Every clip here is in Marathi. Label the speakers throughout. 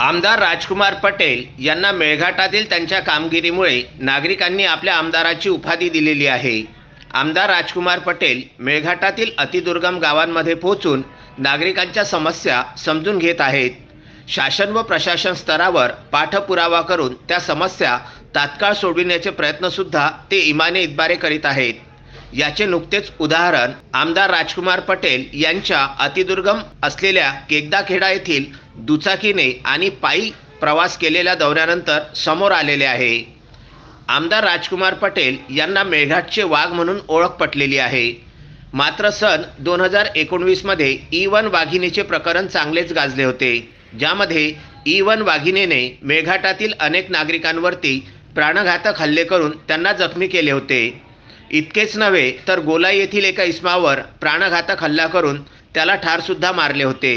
Speaker 1: आमदार राजकुमार पटेल यांना मेळघाटातील त्यांच्या कामगिरीमुळे नागरिकांनी आपल्या आमदाराची उपाधी दिलेली आहे. आमदार राजकुमार पटेल मेळघाटातील अतिदुर्गम गावांमध्ये पोहोचून नागरिकांच्या समस्या समजून घेत आहेत. शासन व प्रशासन स्तरावर पाठपुरावा करून त्या समस्या तात्काळ सोडविण्याचे प्रयत्नसुद्धा ते इमाने इतबारे करीत आहेत. याचे नुकतेच उदाहरण आमदार राजकुमार पटेल यांच्या अतिदुर्गम असलेल्या केकदाखेडा येथील दुचाकीने आणि पायी प्रवास केलेल्या दौऱ्यानंतर समोर आलेले आहे. आमदार राजकुमार पटेल यांना मेळघाटचे वाघ म्हणून ओळख पटलेली आहे. मात्र सन दोन हजार एकोणवीसमध्ये ई वन वाघिणीचे प्रकरण चांगलेच गाजले होते ज्यामध्ये ई वन वाघिणीने मेळघाटातील अनेक नागरिकांवरती प्राणघातक हल्ले करून त्यांना जखमी केले होते. इतकेच नव्हे तर गोलाई येथील एका इस्मावर प्राणघातक हल्ला करून त्याला ठारसुद्धा मारले होते.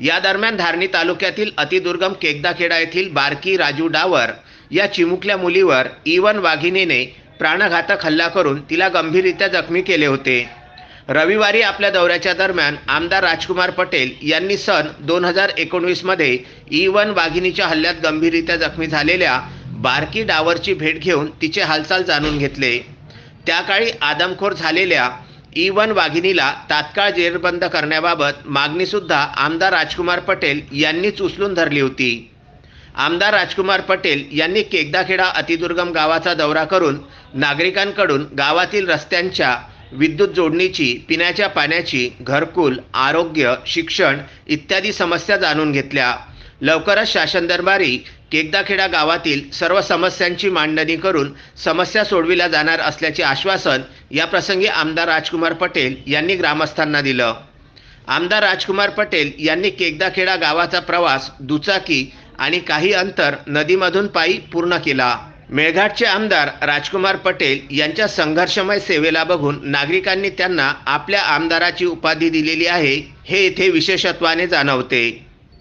Speaker 1: या दरम्यान धारणी तालुक्यातील अतिदुर्गम केकदाखेडा येथील बारकी राजू डावर या चिमुकल्या मुलीवर ई वन वाघिणीने प्राणघातक हल्ला करून तिला गंभीररित्या जखमी केले होते. रविवारी आपल्या दौऱ्याच्या दरम्यान आमदार राजकुमार पटेल यांनी सन दोन हजार एकोणवीसमध्ये ई वन वाघिणीच्या हल्ल्यात गंभीररित्या जखमी झालेल्या बारकी डावरची भेट घेऊन तिचे हालचाल जाणून घेतले. त्या काळी आदमखोर झालेल्या ई वन वाघिणीला तात्काळ जेरबंद करण्याबाबत मागणीसुद्धा आमदार राजकुमार पटेल यांनीच उचलून धरली होती. आमदार राजकुमार पटेल यांनी केकदाखेडा अतिदुर्गम गावाचा दौरा करून नागरिकांकडून गावातील रस्त्यांच्या विद्युत जोडणीची पिण्याच्या पाण्याची घरकुल आरोग्य शिक्षण इत्यादी समस्या जाणून घेतल्या. लवकरच शासन दरबारी केकदाखेडा गावातील सर्व समस्यांची मांडणी करून समस्या सोडविल्या जाणार असल्याचे आश्वासन याप्रसंगी आमदार राजकुमार पटेल यांनी ग्रामस्थांना दिलं. आमदार राजकुमार पटेल यांनी केकदाखेडा गावाचा प्रवास दुचाकी आणि काही अंतर नदीमधून पायी पूर्ण केला. मेळघाटचे आमदार राजकुमार पटेल यांच्या संघर्षमय सेवेला बघून नागरिकांनी त्यांना आपल्या आमदाराची उपाधी दिलेली आहे हे येथे विशेषत्वाने जाणवते.